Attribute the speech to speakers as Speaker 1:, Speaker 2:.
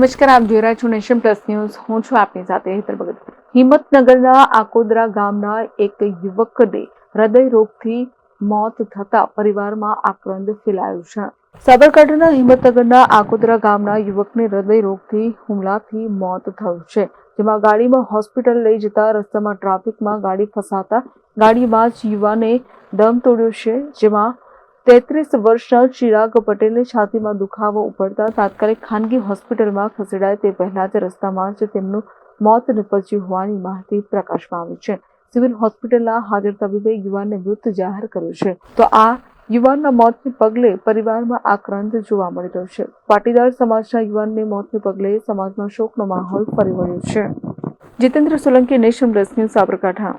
Speaker 1: નમસ્કાર, આપ જોઈ રહ્યા છો નેશન પ્લસ ન્યૂઝ. હું છું આપની સાથે હેતર ભગત. હિંમતનગરના આકોદરા ગામના એક યુવકને હૃદય રોગથી મોત થતા પરિવારમાં આક્રંદ ફેલાયો છે. સાબરકાંઠાના હિંમતનગરના આકોદરા ગામના યુવકને હૃદય રોગથી, હુમલાથી મોત થયું છે. જેમાં ગાડીમાં હોસ્પિટલ લઈ જતા રસ્તામાં ટ્રાફિકમાં ગાડી ફસાતા ગાડીમાં જ યુવાને દમ તોડ્યો છે. જેમાં તેત્રીસ વર્ષના ચિરાગ પટેલને છાતીમાં દુખાવો ઉપડતા તાત્કાલિક ખાનગી હોસ્પિટલમાં ખસેડાય તે પહેલા જ રસ્તામાં જ તેમનું મોત નિપજ્યું હોવાની માહિતી પ્રકાશમાં આવી છે. સિવિલ હોસ્પિટલના હાજર તબીબે યુવાનને મૃત જાહેર કર્યો છે. તો આ યુવાનના મોતને પગલે પરિવારમાં આક્રાંત જોવા મળી રહ્યો છે. પાટીદાર સમાજના યુવાનને મોતને પગલે સમાજમાં શોકનો માહોલ ફરી વળ્યો છે. Jitendra Solanki nation plus news Sabarkantha.